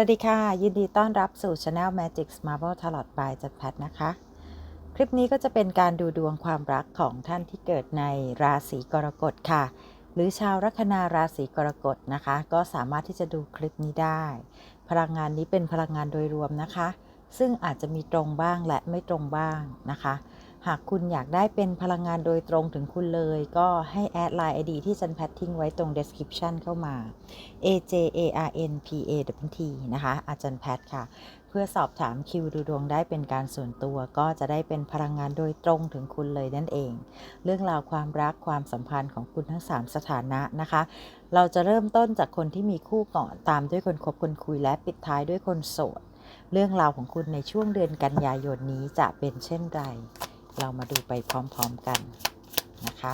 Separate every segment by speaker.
Speaker 1: วัสดีค่ะ ยินดีต้อนรับสู่ Channel Magic Marble Tarot by จัดแพทนะคะ คลิปนี้ก็จะเป็นการดูดวงความรักของท่านที่เกิดในราศีกรกฎค่ะ หรือชาวลัคนาราศีกรกฎนะคะ ก็สามารถที่จะดูคลิปนี้ได้ พลังงานนี้เป็นพลังงานโดยรวมนะคะ ซึ่งอาจจะมีตรงบ้างและไม่ตรงบ้างนะคะ หากคุณอยากได้เป็นพลังงานโดยตรงถึงคุณเลย ก็ให้แอดไลน์ ID ที่จันแพททิ้งไว้ตรง description เข้ามา A J A R N P A W T นะคะอาจารย์แพทค่ะ เพื่อสอบถามคิวดูดวงได้เป็นการส่วนตัว ก็จะได้เป็นพลังงานโดยตรงถึงคุณเลยนั่นเอง เรื่องราวความรักความสัมพันธ์ของคุณทั้ง 3 สถานะนะคะ เราจะเริ่มต้นจากคนที่มีคู่ก่อนตามด้วยคนคบคนคุยและปิดท้ายด้วยคนโสด เรื่องราวของคุณในช่วงเดือนกันยายนนี้จะเป็นเช่นไร เรามาดูไปพร้อมๆกันนะคะ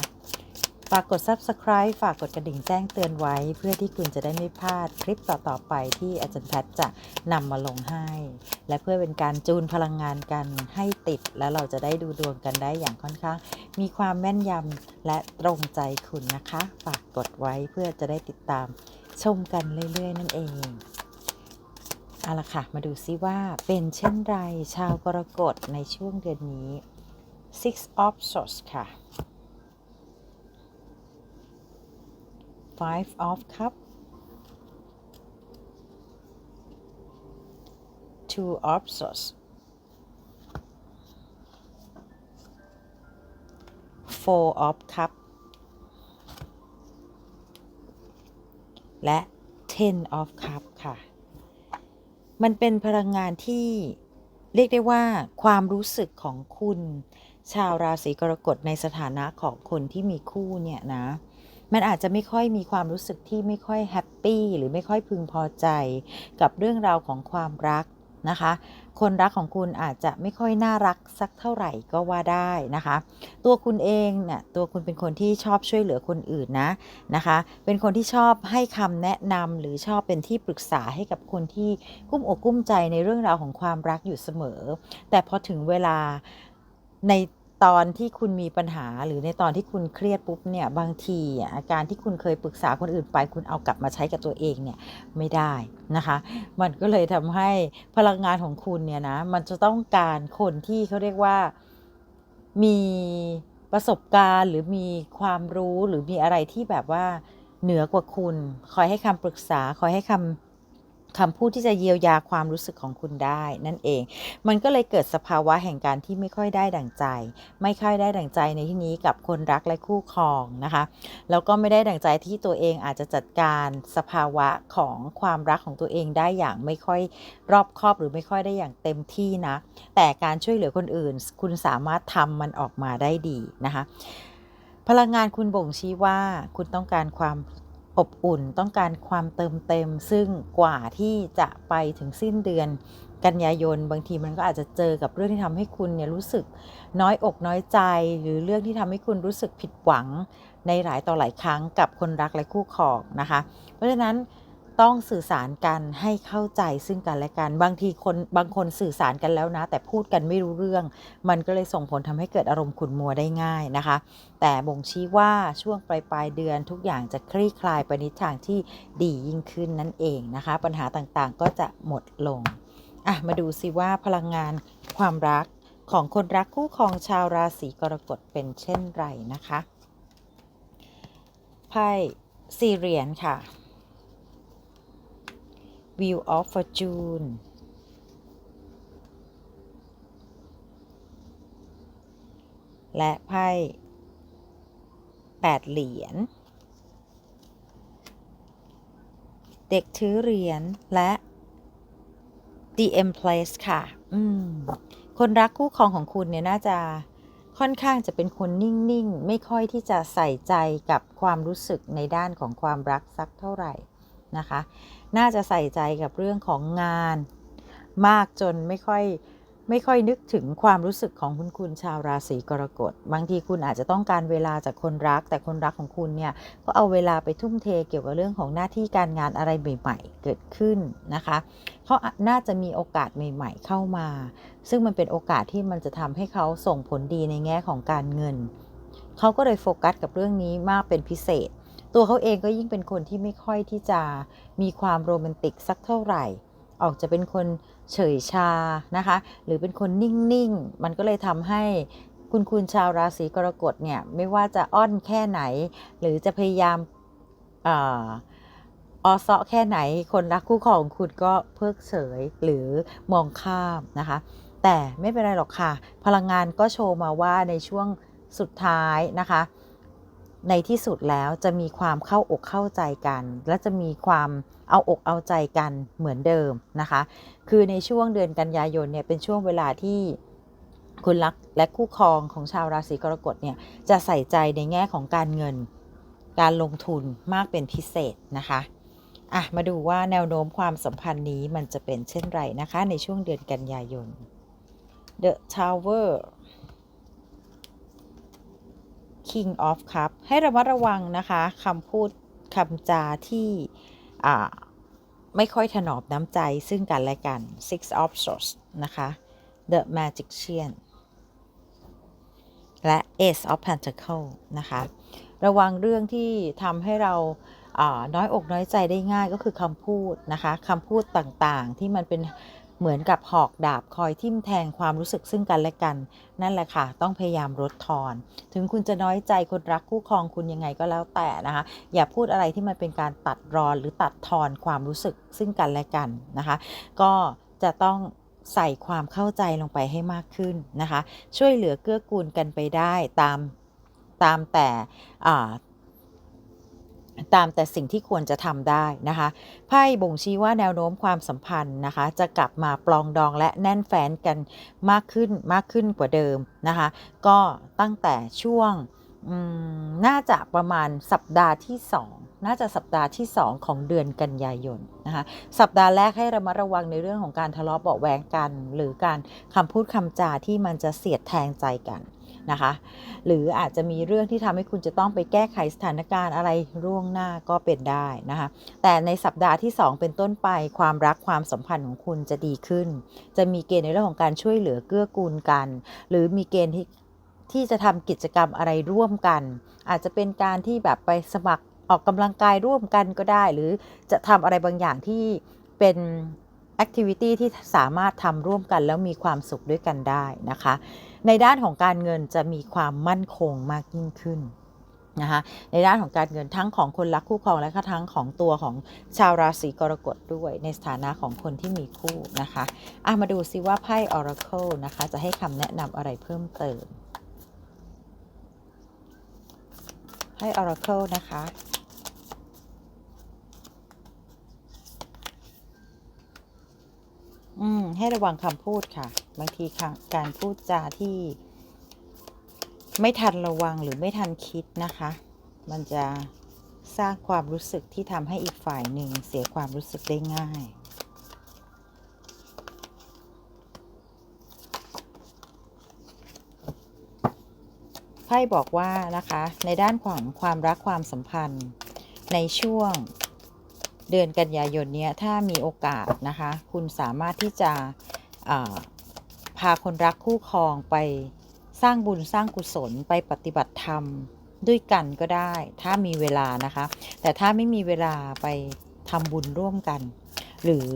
Speaker 1: ฝากกด subscribe ฝากกดกระดิ่งแจ้งเตือนไว้ เพื่อที่คุณจะได้ไม่พลาดคลิปต่อๆไปที่อาจารย์แพทย์จะนำมาลงให้ และเพื่อเป็นการจูนพลังงานกันให้ติด แล้วเราจะได้ดูดวงกันได้อย่างค่อนข้าง มีความแม่นยำและตรงใจคุณนะคะ ฝากกดไว้เพื่อจะได้ติดตามชมกันเรื่อย ๆ นั่นเองเอาละค่ะ มาดูซิว่าเป็นเช่นไรชาวกรกฎในช่วงเดือนนี้ Six of Swords ค่ะ Five of Cup Two of Swords Four of Cup และ Ten of Cup ค่ะ มันเป็นพลังงานที่เรียกได้ว่าความรู้สึกของคุณ ชาวราศีกรกฎในสถานะของคนที่มีคู่เนี่ยนะ มันอาจจะไม่ค่อยมีความรู้สึกที่ไม่ค่อยแฮปปี้หรือไม่ค่อยพึงพอใจกับเรื่องราวของความรักนะคะ คนรักของคุณอาจจะไม่ค่อยน่ารักสักเท่าไหร่ก็ว่าได้นะคะ ตัวคุณเองเนี่ยตัวคุณเป็นคนที่ชอบช่วยเหลือคนอื่นนะนะคะ เป็นคนที่ชอบให้คำแนะนำหรือชอบเป็นที่ปรึกษาให้กับคนที่กุ้มอกกุ้มใจในเรื่องราวของความรักอยู่เสมอ แต่พอถึงเวลา ในตอนที่คุณมีปัญหาหรือในตอนที่คุณเครียดปุ๊บเนี่ยบางทีอาการที่คุณเคยปรึกษาคนอื่นไป คุณเอากลับมาใช้กับตัวเองเนี่ยไม่ได้นะคะ มันก็เลยทำให้พลังงานของคุณเนี่ยนะมันจะต้องการคนที่เขาเรียกว่ามีประสบการณ์ หรือมีความรู้หรือมีอะไรที่แบบว่าเหนือกว่าคุณ คอยให้คำปรึกษาคอยให้คำ คำพูดที่จะเยียวยาความรู้สึกของคุณได้นั่นเอง มันก็เลยเกิดสภาวะแห่งการที่ไม่ค่อยได้ดั่งใจ ไม่ค่อยได้ดั่งใจในที่นี้กับคนรักและคู่ครองนะคะ แล้วก็ไม่ได้ดั่งใจที่ตัวเองอาจจะจัดการสภาวะของความรักของตัวเองได้อย่างไม่ค่อยรอบคอบหรือไม่ค่อยได้อย่างเต็มที่นะแต่การช่วยเหลือคนอื่น คุณสามารถทำมันออกมาได้ดีนะคะ พลังงานคุณบ่งชี้ว่าคุณต้องการความ อบอุ่นต้องการความเติมเต็ม ซึ่งกว่าที่จะไปถึงสิ้นเดือนกันยายน บางทีมันก็อาจจะเจอกับเรื่องที่ทำให้คุณเนี่ยรู้สึกน้อยอกน้อยใจ หรือเรื่องที่ทำให้คุณรู้สึกผิดหวังในหลายต่อหลายครั้งกับคนรักและคู่ครองนะคะ เพราะฉะนั้น ต้องสื่อสารกันให้เข้าใจซึ่งกันและกัน บางทีคนบางคนสื่อสารกันแล้วนะ แต่พูดกันไม่รู้เรื่อง มันก็เลยส่งผลทำให้เกิดอารมณ์ขุ่นมัวได้ง่ายนะคะ แต่บ่งชี้ว่าช่วงปลายปลายเดือนทุกอย่างจะคลี่คลายไปในทางที่ดียิ่งขึ้นนั่นเองนะคะ ปัญหาต่างๆก็จะหมดลงอะมาดูสิว่าพลังงานความรักของคนรักคู่ครองชาวราศีกรกฎเป็นเช่นไรนะคะไพ่สี่เหรียญค่ะ Wheel of Fortune และไพ่แปดเหรียญ เด็กถือเหรียญและ The Empress ค่ะ อืม คนรักคู่ครองของคุณเนี่ยน่าจะค่อนข้างจะเป็นคนนิ่ง ๆ ไม่ค่อยที่จะใส่ใจกับความรู้สึกในด้านของความรักสักเท่าไหร่ นะคะ น่าจะใส่ใจกับเรื่องของงาน มากจนไม่ค่อยไม่ค่อยนึกถึงความรู้สึกของคุณคุณชาวราศีกรกฎ บางทีคุณอาจจะต้องการเวลาจากคนรัก แต่คนรักของคุณเนี่ยก็เอาเวลาไปทุ่มเทเกี่ยวกับเรื่องของหน้าที่การงานอะไรใหม่ๆ เกิดขึ้นนะคะเขาน่าจะมีโอกาสใหม่ ๆ เข้ามา ซึ่งมันเป็นโอกาสที่มันจะทำให้เขาส่งผลดีในแง่ของการเงิน เขาก็เลยโฟกัสกับเรื่องนี้มากเป็นพิเศษ ตัวเขาเองก็ยิ่งเป็นคนที่ไม่ค่อยที่จะมีความโรแมนติกสักเท่าไหร่ ออกจะเป็นคนเฉยชานะคะ หรือเป็นคนนิ่งๆ มันก็เลยทำให้คุณคุณชาวราศีกรกฎเนี่ยไม่ว่าจะอ้อนแค่ไหน หรือจะพยายามออเซาะแค่ไหน คนรักคู่ของคุณก็เพิกเฉยหรือมองข้ามนะคะ แต่ไม่เป็นไรหรอกค่ะ พลังงานก็โชว์มาว่าในช่วงสุดท้ายนะคะ ในที่สุดแล้วจะมีความเข้าอกเข้าใจกัน และจะมีความเอาอกเอาใจกันเหมือนเดิมนะคะ คือในช่วงเดือนกันยายนเนี่ยเป็นช่วงเวลาที่คุณรักและคู่ครองของชาวราศีกรกฎเนี่ยจะใส่ใจในแง่ของการเงิน การลงทุนมากเป็นพิเศษนะคะอะมาดูว่าแนวโน้มความสัมพันธ์นี้มันจะเป็นเช่นไรนะคะ ในช่วงเดือนกันยายน The Tower King of Cup ให้ระมัดระวังนะคะคำพูดคำจาที่ไม่ค่อยถนอมน้ำใจซึ่งกันและกัน Six of Swords นะคะ The Magician และ Ace of Pentacle นะคะ ระวังเรื่องที่ทำให้เราอาน้อยอกน้อยใจได้ง่ายก็คือคำพูดนะคะคำพูดต่างๆที่มันเป็น เหมือนกับหอกดาบคอยทิ่มแทงความรู้สึกซึ่งกันและกัน นั่นแหละค่ะ ต้องพยายามลดทอน ถึงคุณจะน้อยใจคนรักคู่ครองคุณยังไงก็แล้วแต่นะคะ อย่าพูดอะไรที่มันเป็นการตัดรอนหรือตัดทอนความรู้สึกซึ่งกันและกันนะคะ ก็จะต้องใส่ความเข้าใจลงไปให้มากขึ้นนะคะ ช่วยเหลือเกื้อกูลกันไปได้ตามตามแต่ ตามแต่สิ่งที่ควรจะทำได้นะคะไพ่บ่งชี้ว่าแนวโน้มความสัมพันธ์นะคะ จะกลับมาปลองดองและแน่นแฟ้นกันมากขึ้นมากขึ้นกว่าเดิมนะคะ ก็ตั้งแต่ช่วงน่าจะประมาณสัปดาห์ที่ 2 น่าจะสัปดาห์ที่ 2 ของเดือนกันยายนนะคะ สัปดาห์แรกให้ระมัดระวังในเรื่องของการทะเลาะเบาะแวงกัน หรือการคำพูดคำจาที่มันจะเสียดแทงใจกัน นะคะ หรืออาจจะมีเรื่องที่ทำให้คุณจะต้องไปแก้ไขสถานการณ์อะไรร่วงหน้าก็เป็นได้นะคะ แต่ในสัปดาห์ที่ 2 เป็นต้นไปความรักความสัมพันธ์ของคุณจะดีขึ้น จะมีเกณฑ์ในเรื่องของการช่วยเหลือเกื้อกูลกัน หรือมีเกณฑ์ที่ที่จะทำกิจกรรมอะไรร่วมกัน อาจจะเป็นการที่แบบไปสมัครออกกำลังกายร่วมกันก็ได้ หรือจะทำอะไรบางอย่างที่เป็น แอคทิวิตี้ที่สามารถทำร่วมกันแล้วมีความสุขด้วยกันได้นะคะ ในด้านของการเงินจะมีความมั่นคงมากยิ่งขึ้นนะคะในด้านของการเงินทั้งของคนรักคู่ครองและก็ทั้งของตัวของชาวราศีกรกฎด้วย ในสถานะของคนที่มีคู่นะคะอะมาดูซิว่าไพ่ Oracle นะคะ จะให้คำแนะนำอะไรเพิ่มเติมไพ่ Oracle นะคะ อืม ให้ระวังคำพูดค่ะ บางทีค่ะ การพูดจาที่ ไม่ทันระวังหรือไม่ทันคิดนะคะ มันจะสร้างความรู้สึกที่ทำให้อีกฝ่ายหนึ่งเสียความรู้สึกได้ง่ายไพ่บอกว่านะคะในด้านของความรักความสัมพันธ์ในช่วง เดือนกันยายนเนี้ยถ้ามีโอกาสนะคะ คุณสามารถที่จะพาคนรักคู่ครองไปสร้างบุญสร้างกุศลไปปฏิบัติธรรมด้วยกันก็ได้ ถ้ามีเวลานะคะ แต่ถ้าไม่มีเวลาไปทำบุญร่วมกัน หรือ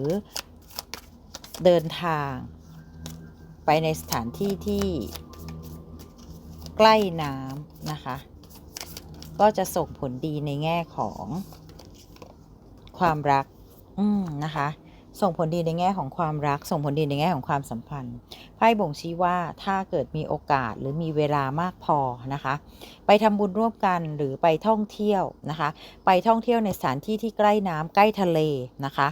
Speaker 1: เดินทางไปในสถานที่ที่ใกล้น้ำนะคะ ก็จะส่งผลดีในแง่ของ ความรัก อืมนะคะ ส่งผลดีในแง่ของความรัก ส่งผลดีในแง่ของความสัมพันธ์ไพ่บ่งชี้ว่าถ้าเกิดมีโอกาสหรือมีเวลามากพอนะคะ ไปทำบุญร่วมกันหรือไปท่องเที่ยวนะคะ ไปท่องเที่ยวในสถานที่ที่ใกล้น้ำใกล้ทะเลนะคะ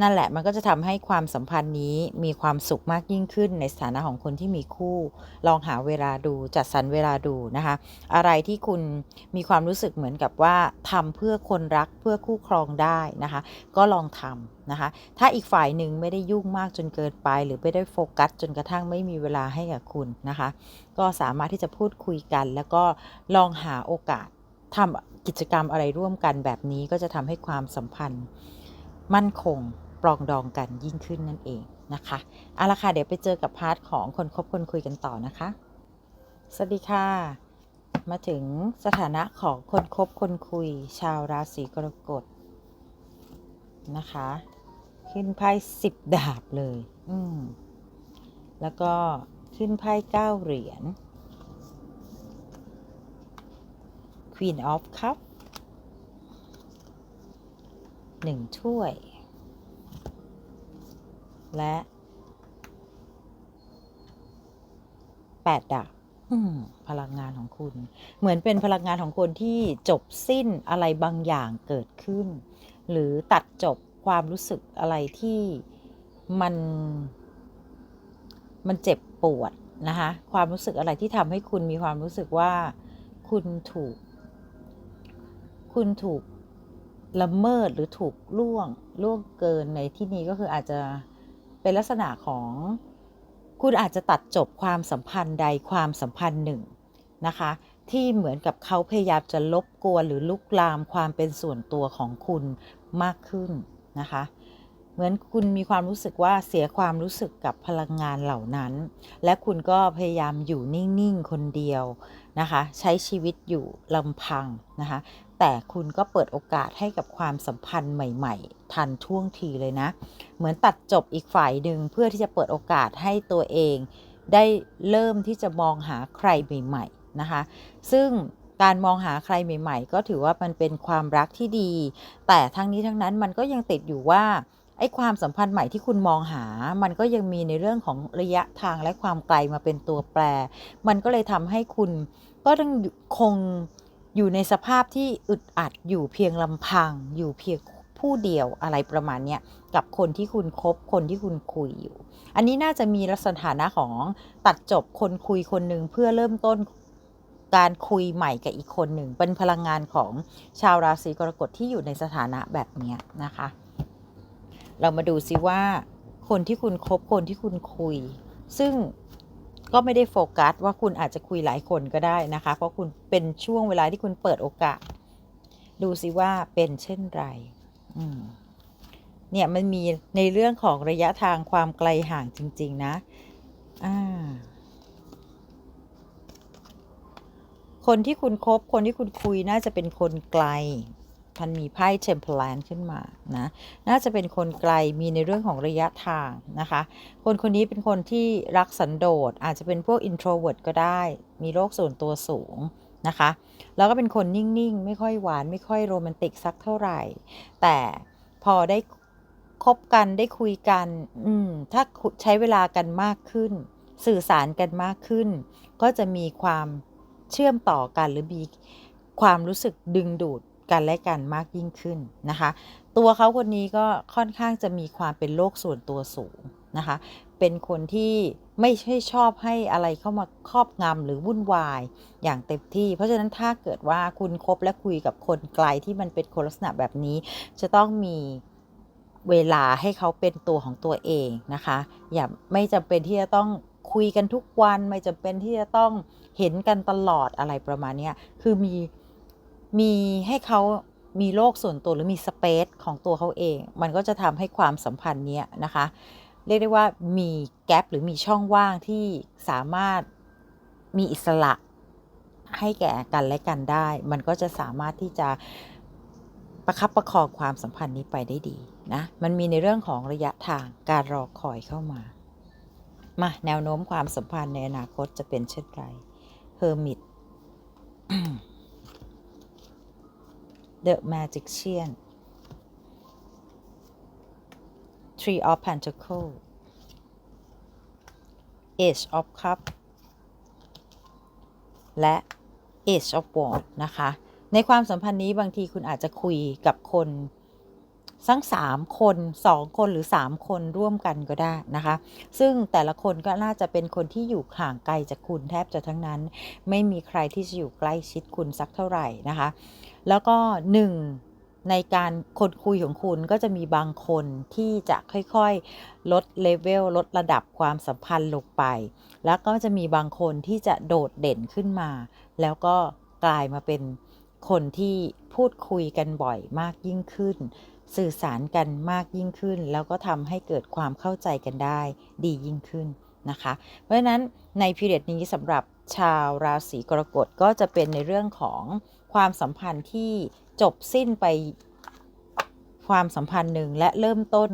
Speaker 1: นั่นแหละมันก็จะทำให้ความสัมพันธ์นี้มีความสุขมากยิ่งขึ้นในสถานะของคนที่มีคู่ ลองหาเวลาดูจัดสรรเวลาดูนะคะ อะไรที่คุณมีความรู้สึกเหมือนกับว่าทำเพื่อคนรักเพื่อคู่ครองได้นะคะ ก็ลองทำนะคะ ถ้าอีกฝ่ายหนึ่งไม่ได้ยุ่งมากจนเกินไป หรือไม่ได้โฟกัสจนกระทั่งไม่มีเวลาให้กับคุณนะคะ ก็สามารถที่จะพูดคุยกัน แล้วก็ลองหาโอกาสทำกิจกรรมอะไรร่วมกันแบบนี้ก็จะทำให้ความสัมพันธ์มั่นคง ปรองดองกันยิ่งขึ้นนั่นเองนะคะเอาละค่ะเดี๋ยวไปเจอกับพาร์ทของคนคบคนคุยกันต่อนะคะ สวัสดีค่ะ มาถึงสถานะของคนคบคนคุย ชาวราศีกรกฎนะคะ ขึ้นไพ่สิบดาบเลย อืมแล้วก็ขึ้นไพ่เก้าเหรียญ Queen of Cup หนึ่งถ้วย และแปดดาบอืมพลังงานของคุณ เหมือนเป็นพลังงานของคนที่จบสิ้นอะไรบางอย่างเกิดขึ้น หรือตัดจบความรู้สึกอะไรที่มันมันเจ็บปวดนะคะความรู้สึกอะไรที่ทำให้คุณมีความรู้สึกว่าคุณถูก คุณถูกละเมิดหรือถูกล่วงล่วงเกินในที่นี้ก็คืออาจจะ เป็นลักษณะของ คุณอาจจะตัดจบความสัมพันธ์ใดความสัมพันธ์หนึ่งนะคะ ที่เหมือนกับเขาพยายามจะลบกวนหรือลุกลามความเป็นส่วนตัวของคุณมากขึ้นนะคะเหมือนคุณมีความรู้สึกว่าเสียความรู้สึกกับพลังงานเหล่านั้น และคุณก็พยายามอยู่นิ่ง ๆ คนเดียวนะคะ ใช้ชีวิตอยู่ลำพังนะคะ แต่คุณก็เปิดโอกาสให้กับความสัมพันธ์ใหม่ ๆ ทันท่วงทีเลยนะ เหมือนตัดจบอีกฝ่ายหนึ่งเพื่อที่จะเปิดโอกาสให้ตัวเอง ได้เริ่มที่จะมองหาใครใหม่ๆนะคะ ซึ่งการมองหาใครใหม่ ๆ ก็ถือว่ามันเป็นความรักที่ดี แต่ทั้งนี้ทั้งนั้นมันก็ยังติดอยู่ว่าไอ้ความสัมพันธ์ใหม่ที่คุณมองหา มันก็ยังมีในเรื่องของระยะทางและความไกลมาเป็นตัวแปร มันก็เลยทำให้คุณก็ต้องคง อยู่ในสภาพที่อึดอัดอยู่เพียงลำพัง อยู่เพียงผู้เดียวอะไรประมาณเนี้ยกับคนที่คุณคบคนที่คุณคุยอยู่ อันนี้น่าจะมีลักษณะของตัดจบคนคุยคนหนึ่งเพื่อเริ่มต้นการคุยใหม่กับอีกคนหนึ่ง เป็นพลังงานของชาวราศีกรกฎที่อยู่ในสถานะแบบนี้นะคะ เรามาดูซิว่า คนที่คุณคบคนที่คุณคุย ซึ่ง ก็ไม่ได้โฟกัสว่าคุณอาจจะคุยหลายคนก็ได้นะคะ เพราะคุณเป็นช่วงเวลาที่คุณเปิดโอกาส ดูซิว่าเป็นเช่นไรเนี่ยมันมีในเรื่องของระยะทางความไกลห่างจริง ๆ นะคนที่คุณคบคนที่คุณคุยน่าจะเป็นคนไกล มันมีไพ่เทมเพลนขึ้นมานะน่าจะเป็นคนไกลมีในเรื่องของระยะทางนะคะ คนคนนี้เป็นคนที่รักสันโดษอาจจะเป็นพวก introvert ก็ได้ มีโรคส่วนตัวสูงนะคะ แล้วก็เป็นคนนิ่ง ๆ ไม่ค่อยหวาน ไม่ค่อยโรแมนติกสักเท่าไหร่ แต่พอได้คบกันได้คุยกัน อืม ถ้าใช้เวลากันมากขึ้น สื่อสารกันมากขึ้น ก็จะมีความเชื่อมต่อกันหรือมีความรู้สึกดึงดูด กันและกันมากยิ่งขึ้นนะคะ ตัวเขาคนนี้ก็ค่อนข้างจะมีความเป็นโลกส่วนตัวสูงนะคะ เป็นคนที่ไม่ใช่ชอบให้อะไรเข้ามาครอบงำหรือวุ่นวายอย่างเต็มที่ เพราะฉะนั้นถ้าเกิดว่าคุณคบและคุยกับคนไกลที่มันเป็นคนลักษณะแบบนี้ จะต้องมีเวลาให้เขาเป็นตัวของตัวเองนะคะ อย่าไม่จำเป็นที่จะต้องคุยกันทุกวัน ไม่จำเป็นที่จะต้องเห็นกันตลอดอะไรประมาณนี้คือมี มีให้เขามีโลกส่วนตัวหรือมีสเปซของตัวเขาเอง มันก็จะทำให้ความสัมพันธ์เนี้ยนะคะ เรียกได้ว่ามีแกลบหรือมีช่องว่างที่สามารถมีอิสระให้แก่กันและกันได้ มันก็จะสามารถที่จะประคับประคองความสัมพันธ์นี้ไปได้ดีนะ มันมีในเรื่องของระยะทางการรอคอยเข้ามา มาแนวโน้มความสัมพันธ์ในอนาคตจะเป็นเช่นไรเฮอร์มิต The Magician Three of Pentacles Ace of Cup และ Ace of Wands นะคะ ในความสัมพันธ์นี้บางทีคุณอาจจะคุยกับคนทั้งสามคนสองคนหรือสามคนร่วมกันก็ได้นะคะ ซึ่งแต่ละคนก็น่าจะเป็นคนที่อยู่ห่างไกลจากคุณแทบจะทั้งนั้น ไม่มีใครที่จะอยู่ใกล้ชิดคุณสักเท่าไหร่นะคะ แล้วก็หนึ่งในการคนคุยของคุณก็จะมีบางคนที่จะค่อยๆ ลดเลเวลลดระดับความสัมพันธ์ลงไป แล้วก็จะมีบางคนที่จะโดดเด่นขึ้นมา แล้วก็กลายมาเป็นคนที่พูดคุยกันบ่อยมากยิ่งขึ้น สื่อสารกันมากยิ่งขึ้น แล้วก็ทำให้เกิดความเข้าใจกันได้ดียิ่งขึ้นนะคะ เพราะฉะนั้นในพีเรียดนี้สำหรับ ชาวราศีกรกฎก็จะเป็นในเรื่องของความสัมพันธ์ที่จบสิ้นไปความสัมพันธ์หนึ่งและเริ่มต้น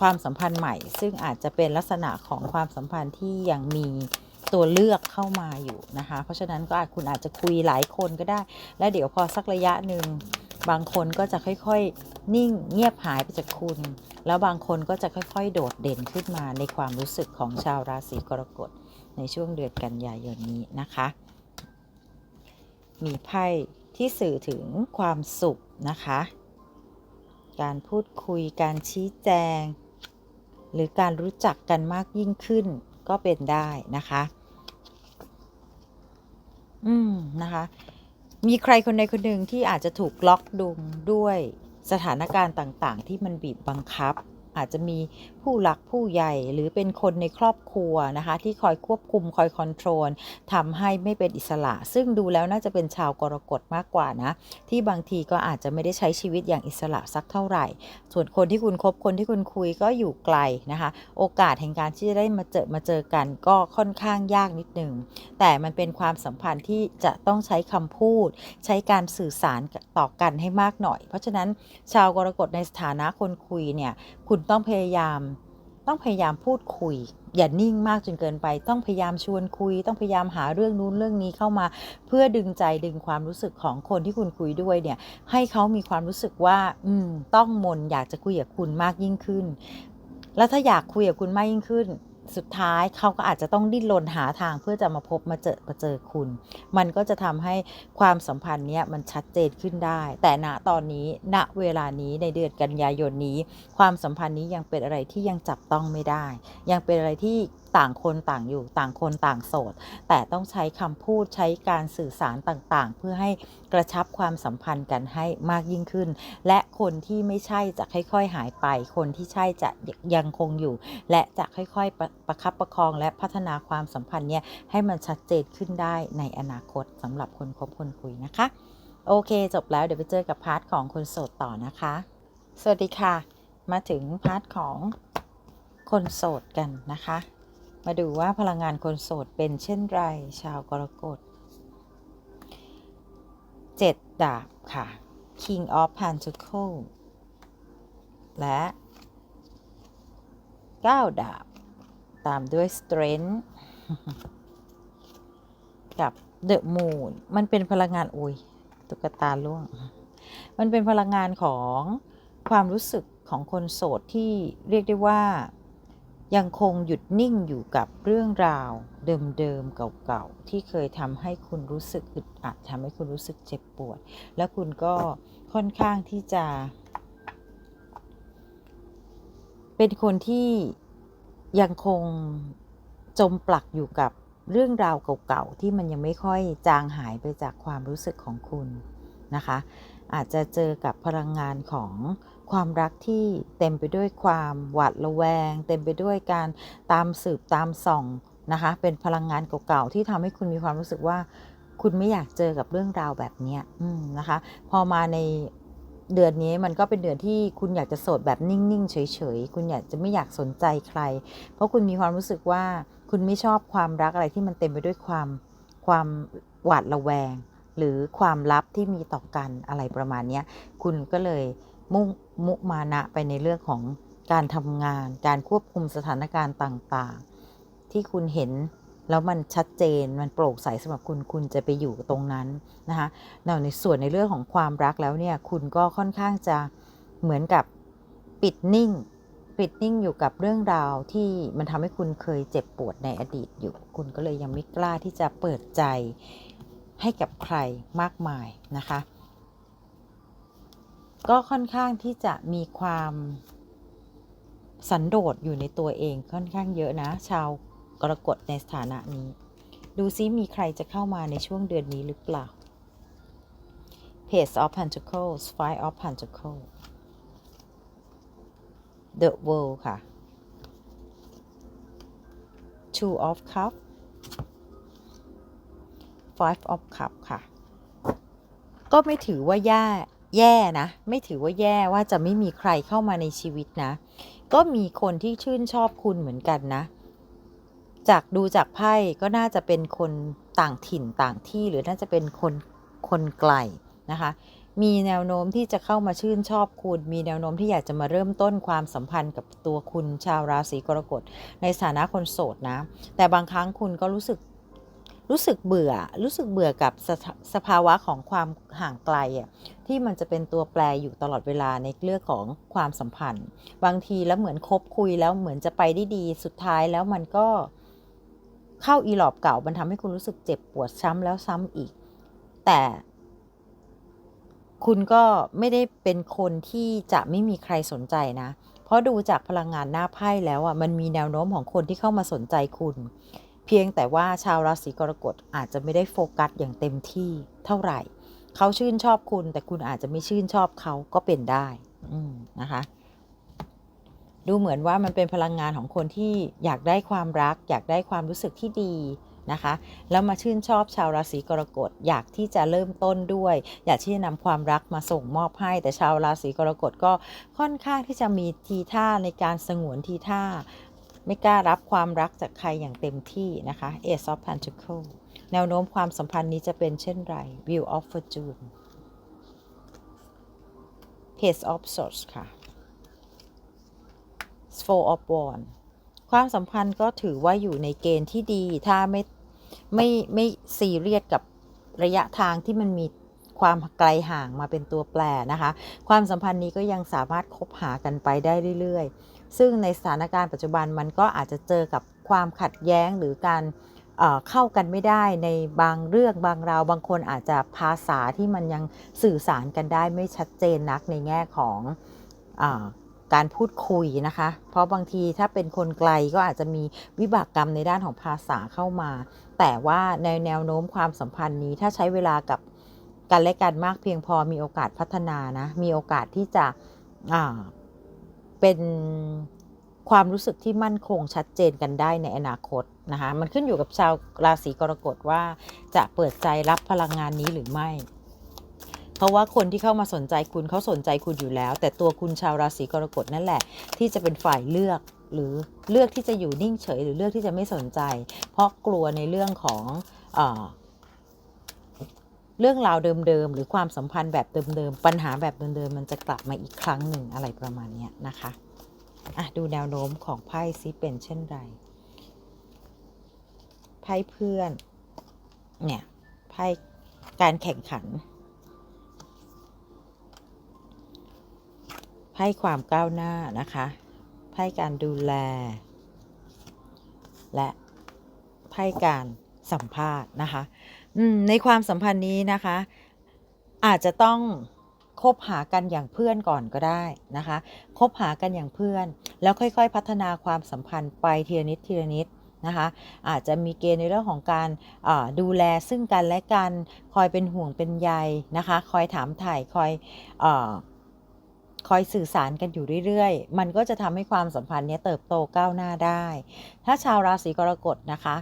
Speaker 1: ความสัมพันธ์ใหม่ ซึ่งอาจจะเป็นลักษณะของความสัมพันธ์ที่ยังมีตัวเลือกเข้ามาอยู่นะคะ เพราะฉะนั้นก็อาจคุณอาจจะคุยหลายคนก็ได้ และเดี๋ยวพอสักระยะหนึ่งบางคนก็จะค่อยๆ นิ่งเงียบหายไปจากคุณ แล้วบางคนก็จะค่อยๆ โดดเด่นขึ้นมาในความรู้สึกของชาวราศีกรกฎ ในช่วงเดือนกันยายนนี้นะคะ มีไพ่ที่สื่อถึงความสุขนะคะ การพูดคุยการชี้แจง หรือการรู้จักกันมากยิ่งขึ้นก็เป็นได้นะคะ อืมนะคะ มีใครคนใดคนหนึ่งที่อาจจะถูกล็อกดุงด้วยสถานการณ์ต่างๆ ที่มันบีบบังคับ อาจจะมีผู้หลักผู้ใหญ่หรือเป็นคนในครอบครัวนะคะที่คอยควบคุมคอยคอนโทรลทำให้ไม่เป็นอิสระ ซึ่งดูแล้วน่าจะเป็นชาวกรกฎมากกว่านะ ที่บางทีก็อาจจะไม่ได้ใช้ชีวิตอย่างอิสระสักเท่าไหร่ ส่วนคนที่คุณคบคนที่คุณคุยก็อยู่ไกลนะคะ โอกาสแห่งการที่จะได้มาเจอมาเจอกันก็ค่อนข้างยากนิดหนึ่งแต่มันเป็นความสัมพันธ์ที่จะต้องใช้คำพูด ใช้การสื่อสารต่อกันให้มากหน่อย เพราะฉะนั้นชาวกรกฎในสถานะคนคุยเนี่ยคุณต้องพยายาม ต้องพยายามพูดคุย อย่านิ่งมากจนเกินไป ต้องพยายามชวนคุย ต้องพยายามหาเรื่องนู้นเรื่องนี้เข้ามา เพื่อดึงใจดึงความรู้สึกของคนที่คุณคุยด้วยเนี่ย ให้เขามีความรู้สึกว่า อืม ต้องมนอยากจะคุยกับคุณมากยิ่งขึ้น แล้วถ้าอยากคุยกับคุณมากยิ่งขึ้น สุดท้ายเขาก็อาจจะต้องดิ้นรนหาทางเพื่อจะมาพบมาเจอมาเจอคุณ มันก็จะทำให้ความสัมพันธ์เนี้ยมันชัดเจนขึ้นได้ แต่ณตอนนี้ณเวลานี้ในเดือนกันยายนนี้ ความสัมพันธ์นี้ยังเป็นอะไรที่ยังจับต้องไม่ได้ ยังเป็นอะไรที่ ต่างคนต่างอยู่ต่างคนต่างโสด แต่ต้องใช้คำพูดใช้การสื่อสารต่างๆ เพื่อให้กระชับความสัมพันธ์กันให้มากยิ่งขึ้น และคนที่ไม่ใช่จะค่อยๆหายไป คนที่ใช่จะยังคงอยู่ และจะค่อยๆประประคับประคองและพัฒนาความสัมพันธ์เนี่ยให้มันชัดเจนขึ้นได้ในอนาคตสำหรับคนคบคนคุยนะคะ โอเค จบแล้วเดี๋ยวไปเจอกับพาร์ทของคนโสดต่อนะคะ สวัสดีค่ะ มาถึงพาร์ทของคนโสดกันนะคะ มาดูว่าพลังงานคนโสดเป็นเช่นไรชาวกรกฎเจ็ดดาบค่ะ King of Pentacles และ 9 ดาบ ตามด้วย Strength กับ The Moon มันเป็นพลังงานอุ้ยตุ๊กตาล่วง มันเป็นพลังงานของความรู้สึกของคนโสดที่เรียกได้ว่า ยังคงหยุดนิ่งอยู่กับเรื่องราวเดิมๆเก่าๆที่เคยทำให้คุณรู้สึกอึดอัดทำให้คุณรู้สึกเจ็บปวด แล้วคุณก็ค่อนข้างที่จะ เป็นคนที่ยังคงจมปลักอยู่กับเรื่องราวเก่าๆที่มันยังไม่ค่อยจางหายไปจากความรู้สึกของคุณนะคะ อาจจะเจอกับพลังงานของ ความรักที่เต็มไปด้วยความหวาดระแวง เต็มไปด้วยการตามสืบตามส่องนะคะ เป็นพลังงานเก่าๆที่ทำให้คุณมีความรู้สึกว่า คุณไม่อยากเจอกับเรื่องราวแบบนี้นะคะ พอมาในเดือนนี้มันก็เป็นเดือนที่คุณอยากจะโสดแบบนิ่ง ๆ เฉย ๆ คุณอยากจะไม่อยากสนใจใคร เพราะคุณมีความรู้สึกว่าคุณไม่ชอบความรักอะไรที่มันเต็มไปด้วยความความหวาดระแวง หรือความลับที่มีต่อกันอะไรประมาณนี้คุณก็เลย มุ่งมุมานะไปในเรื่องของการทำงาน การควบคุมสถานการณ์ต่างๆ ที่คุณเห็นแล้วมันชัดเจนมันโปร่งใสสำหรับคุณคุณจะไปอยู่ตรงนั้นนะคะในส่วนในเรื่องของความรักแล้วเนี่ยคุณก็ค่อนข้างจะเหมือนกับปิดนิ่ง ปิดนิ่งอยู่กับเรื่องราวที่มันทำให้คุณเคยเจ็บปวดในอดีตอยู่ คุณก็เลยยังไม่กล้าที่จะเปิดใจให้กับใครมากมายนะคะ ก็ค่อนข้างที่จะมีความสันโดษอยู่ในตัวเองค่อนข้างเยอะนะ ชาวกรกฎในสถานะนี้ ดูซิมีใครจะเข้ามาในช่วงเดือนนี้หรือเปล่า Page of Pentacles Five of Pentacles The World ค่ะ Two of Cup Five of Cup ค่ะ ก็ไม่ถือว่าแย่ แย่นะ ไม่ถือว่าแย่ว่าจะไม่มีใครเข้ามาในชีวิตนะ ก็มีคนที่ชื่นชอบคุณเหมือนกันนะ จากดูจากไพ่ก็น่าจะเป็นคนต่างถิ่นต่างที่หรือน่าจะเป็นคนคนไกลนะคะ มีแนวโน้มที่จะเข้ามาชื่นชอบคุณ มีแนวโน้มที่อยากจะมาเริ่มต้นความสัมพันธ์กับตัวคุณชาวราศีกรกฎในฐานะคนโสดนะ แต่บางครั้งคุณก็รู้สึก รู้สึกเบื่อ รู้สึกเบื่อกับสสภาวะของความห่างไกลอะที่มันจะเป็นตัวแปรอยู่ตลอดเวลาในเรื่องของความสัมพันธ์ บางทีแล้วเหมือนคบคุยแล้วเหมือนจะไปได้ดีสุดท้ายแล้วมันก็เข้าอีหลอบเก่ามันทำให้คุณรู้สึกเจ็บปวดซ้ำแล้วซ้ำอีก แต่คุณก็ไม่ได้เป็นคนที่จะไม่มีใครสนใจนะ เพราะดูจากพลังงานหน้าไพ่แล้วอะมันมีแนวโน้มของคนที่เข้ามาสนใจคุณ พียงแต่ว่าชาวราศีกรกฎอาจจะไม่ได้โฟกัสอย่างเต็มที่เท่าไหร่ เขาชื่นชอบคุณ แต่คุณอาจจะไม่ชื่นชอบเขาก็เป็นได้นะคะ ดูเหมือนว่ามันเป็นพลังงานของคนที่อยากได้ความรัก อยากได้ความรู้สึกที่ดีนะคะ แล้วมาชื่นชอบชาวราศีกรกฎอยากที่จะเริ่มต้นด้วย อยากที่จะนำความรักมาส่งมอบให้ แต่ชาวราศีกรกฎก็ค่อนข้างที่จะมีทีท่าในการสงวนทีท่า ไม่กล้ารับความรักจากใครอย่างเต็มที่นะคะ Ace of Pentacles แนวโน้มความสัมพันธ์นี้จะเป็นเช่นไร Wheel of Fortune Page of Swords ค่ะ Four of Wands ความสัมพันธ์ก็ถือว่าอยู่ในเกณฑ์ที่ดี ถ้าไม่ไม่ไม่ซีเรียสกับระยะทางที่มันมีความไกลห่างมาเป็นตัวแปรนะคะ ความสัมพันธ์นี้ก็ยังสามารถคบหากันไปได้เรื่อย ซึ่งในสถานการณ์ปัจจุบันมันก็อาจจะเจอกับความขัดแย้งหรือการเข้ากันไม่ได้ในบางเรื่องบางราว บางคนอาจจะภาษาที่มันยังสื่อสารกันได้ไม่ชัดเจนนักในแง่ของอการพูดคุยนะคะ เพราะบางทีถ้าเป็นคนไกลก็อาจจะมีวิบากกรรมในด้านของภาษาเข้ามา แต่ว่าในแนวโน้มความสัมพันธ์นี้ถ้าใช้เวลากับกันและกันมากเพียงพอมีโอกาสพัฒนานะ มีโอกาสที่จะ เป็นความรู้สึกที่มั่นคงชัดเจนกันได้ในอนาคตนะคะมันขึ้นอยู่กับชาวราศีกรกฎว่าจะเปิดใจรับพลังงานนี้หรือไม่ เพราะว่าคนที่เข้ามาสนใจคุณเขาสนใจคุณอยู่แล้ว แต่ตัวคุณชาวราศีกรกฎนั่นแหละ ที่จะเป็นฝ่ายเลือกหรือเลือกที่จะอยู่นิ่งเฉย หรือเลือกที่จะไม่สนใจ เพราะกลัวในเรื่องของอ เรื่องราวเดิมๆ หรือความสัมพันธ์แบบเดิมๆ ปัญหาแบบเดิมๆ มันจะกลับมาอีกครั้งหนึ่งอะไรประมาณนี้นะคะอะดูแนวโน้มของไพ่ซิเป็นเช่นไร ไพ่เพื่อน เนี่ยไพ่การแข่งขัน ไพ่ความก้าวหน้านะคะ ไพ่การดูแล และไพ่การสัมภาษณ์นะคะ ในความสัมพันธ์นี้นะคะ อาจจะต้องคบหากันอย่างเพื่อนก่อนก็ได้นะคะคบหากันอย่างเพื่อน แล้วค่อยๆ พัฒนาความสัมพันธ์ไปทีละนิดทีละนิดนะคะอาจจะมีเกณฑ์ในเรื่องของการดูแลซึ่งกันและกัน คอยเป็นห่วงเป็นใยนะคะ คอยถามถ่ายคอยอคอยสื่อสารกันอยู่เรื่อยๆ มันก็จะทำให้ความสัมพันธ์นี้เติบโตก้าวหน้าได้ ถ้าชาวราศีกรกฎนะคะ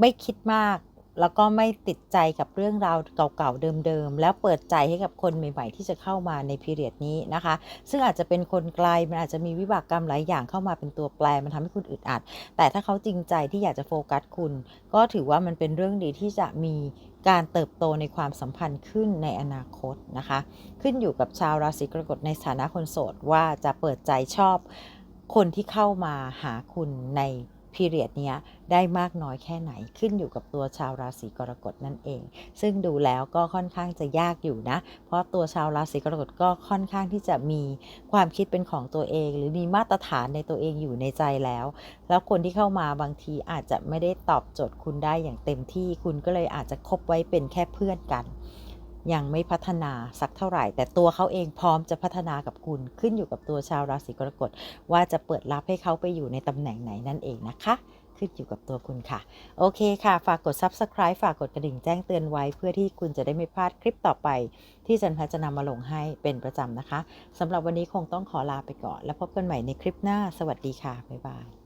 Speaker 1: ไม่คิดมาก แล้วก็ไม่ติดใจกับเรื่องราวเก่าๆเดิมๆ แล้วเปิดใจให้กับคนใหม่ๆ ที่จะเข้ามาในพีเรียดนี้นะคะ ซึ่งอาจจะเป็นคนไกลมันอาจจะมีวิบากกรรมหลายอย่างเข้ามาเป็นตัวแปรมันทำให้คุณอึดอัด แต่ถ้าเขาจริงใจที่อยากจะโฟกัสคุณ ก็ถือว่ามันเป็นเรื่องดีที่จะมีการเติบโตในความสัมพันธ์ขึ้นในอนาคตนะคะ ขึ้นอยู่กับชาวราศีกรกฎในฐานะคนโสดว่าจะเปิดใจชอบคนที่เข้ามาหาคุณใน พีเรียดเนี้ยได้มากน้อยแค่ไหนขึ้นอยู่กับตัวชาวราศีกรกฎนั่นเอง ซึ่งดูแล้วก็ค่อนข้างจะยากอยู่นะ เพราะตัวชาวราศีกรกฎก็ค่อนข้างที่จะมีความคิดเป็นของตัวเอง หรือมีมาตรฐานในตัวเองอยู่ในใจแล้ว แล้วคนที่เข้ามาบางทีอาจจะไม่ได้ตอบโจทย์คุณได้อย่างเต็มที่คุณก็เลยอาจจะคบไว้เป็นแค่เพื่อนกัน ยังไม่พัฒนาสักเท่าไหร่ แต่ตัวเขาเองพร้อมจะพัฒนากับคุณขึ้นอยู่กับตัวชาวราศีกรกฎว่าจะเปิดรับให้เขาไปอยู่ในตำแหน่งไหนนั่นเองนะคะขึ้นอยู่กับตัวคุณค่ะ โอเคค่ะ ฝากกด subscribe ฝากกดกระดิ่งแจ้งเตือนไว้ เพื่อที่คุณจะได้ไม่พลาดคลิปต่อไป ที่จันพัฒจะนำมาลงให้เป็นประจำนะคะสำหรับวันนี้คงต้องขอลาไปก่อน แล้วพบกันใหม่ในคลิปหน้า สวัสดีค่ะ บ๊ายบาย